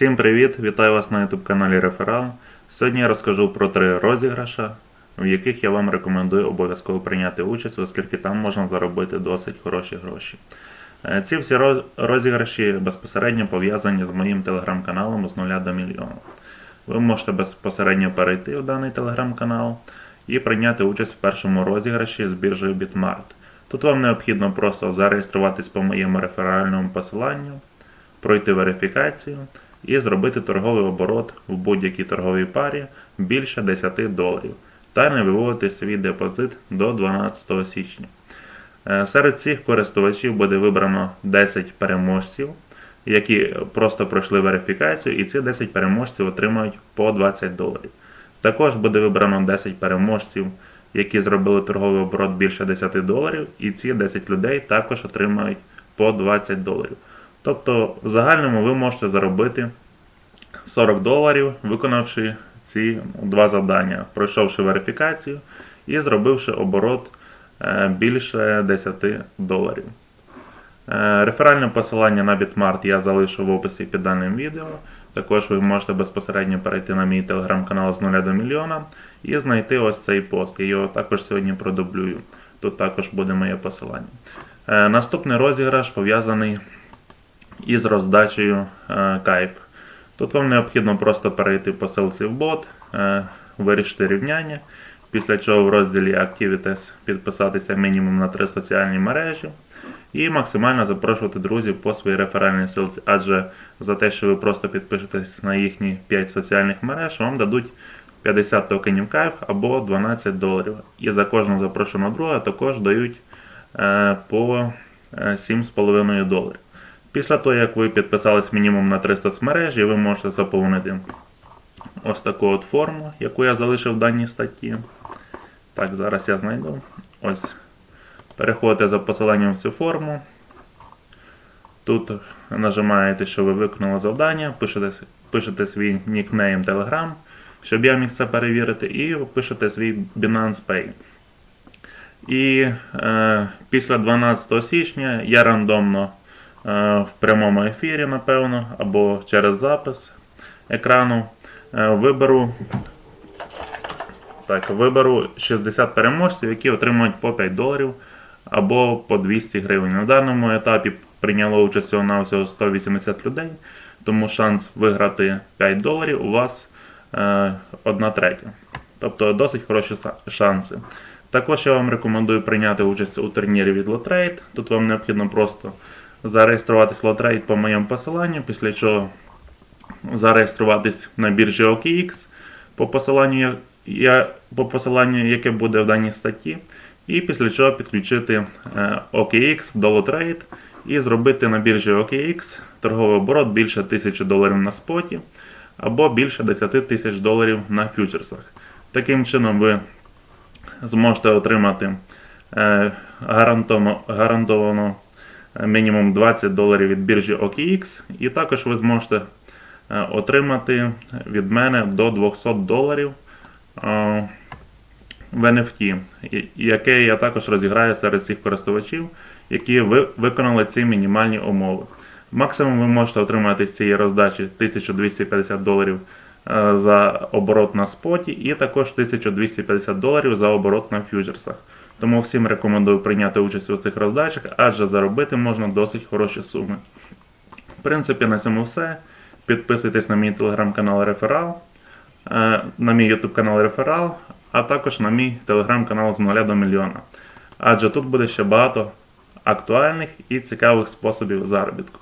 Всім привіт! Вітаю вас на YouTube каналі Реферал. Сьогодні я розкажу про три розіграша, в яких я вам рекомендую обов'язково прийняти участь, оскільки там можна заробити досить хороші гроші. Е, Ці всі розіграші безпосередньо пов'язані з моїм телеграм-каналом з нуля до мільйона. Ви можете безпосередньо перейти в даний телеграм-канал і прийняти участь в першому розіграші з біржею Bitmart. Тут вам необхідно просто зареєструватись по моєму реферальному посиланню, пройти верифікацію і зробити торговий оборот в будь-якій торговій парі більше 10 доларів та не виводити свій депозит до 12 січня. Е, Серед цих користувачів буде вибрано 10 переможців, які просто пройшли верифікацію, і ці 10 переможців отримають по 20 доларів. Також буде вибрано 10 переможців, які зробили торговий оборот більше 10 доларів, і ці 10 людей також отримають по 20 доларів. Тобто, в загальному ви можете заробити 40 доларів, виконавши ці два завдання, пройшовши верифікацію і зробивши оборот е, більше 10 доларів. Е, Реферальне посилання на Bitmart я залишу в описі під даним відео. Також ви можете безпосередньо перейти на мій телеграм-канал з 0 до мільйона і знайти ось цей пост. Я його також сьогодні продублюю. Тут також буде моє посилання. Е, Наступний розіграш пов'язаний із роздачею е, кайф. Тут вам необхідно просто перейти по ссылці в бот, е, вирішити рівняння, після чого в розділі Activities підписатися мінімум на три соціальні мережі і максимально запрошувати друзів по своїй реферальній ссылці. Адже за те, що ви просто підпишетесь на їхні 5 соціальних мереж, вам дадуть 50 токенів кайф або 12 доларів. І за кожного запрошеного друга також дають е, по е, 7,5 доларів. Після того, як ви підписались мінімум на 3 соцмережі, ви можете заповнити ось таку от форму, яку я залишив в даній статті. Так, зараз я знайду. Ось. Переходите за посиланням в цю форму. Тут нажимаєте, що ви виконали завдання, пишете, пишете свій нікнейм Telegram, щоб я міг це перевірити, і пишете свій Binance Pay. І е, після 12 січня я рандомно в прямому ефірі, напевно, або через запис екрану е, виберу, так, виберу 60 переможців, які отримують по 5 доларів або по 200 гривень. На даному етапі прийняло участь на всього 180 людей, тому шанс виграти 5 доларів у вас е, 1 третя. Тобто досить хороші шанси. Також я вам рекомендую прийняти участь у турнірі від Lotrade. Тут вам необхідно просто зареєструватись Lotrade по моєму посиланню, після чого зареєструватись на біржі OKX по посиланню, я- по посиланню, яке буде в даній статті, і після чого підключити е, OKX до Lotrade і зробити на біржі OKX торговий оборот більше 1000 доларів на споті або більше 10 тисяч доларів на фьючерсах. Таким чином ви зможете отримати е, е, мінімум 20 доларів від біржі OKX, і також ви зможете е, отримати від мене до 200 доларів е, в NFT, яке я також розіграю серед всіх користувачів, які ви, виконали ці мінімальні умови. Максимум ви можете отримати з цієї роздачі 1250 доларів е, за оборот на споті і також 1250 доларів за оборот на фьючерсах. Тому всім рекомендую прийняти участь у цих роздачах, адже заробити можна досить хороші суми. В принципі, на цьому все. Підписуйтесь на мій телеграм-канал Реферал, на мій YouTube канал Реферал, а також на мій телеграм-канал з 0 до мільйона. Адже тут буде ще багато актуальних і цікавих способів заробітку.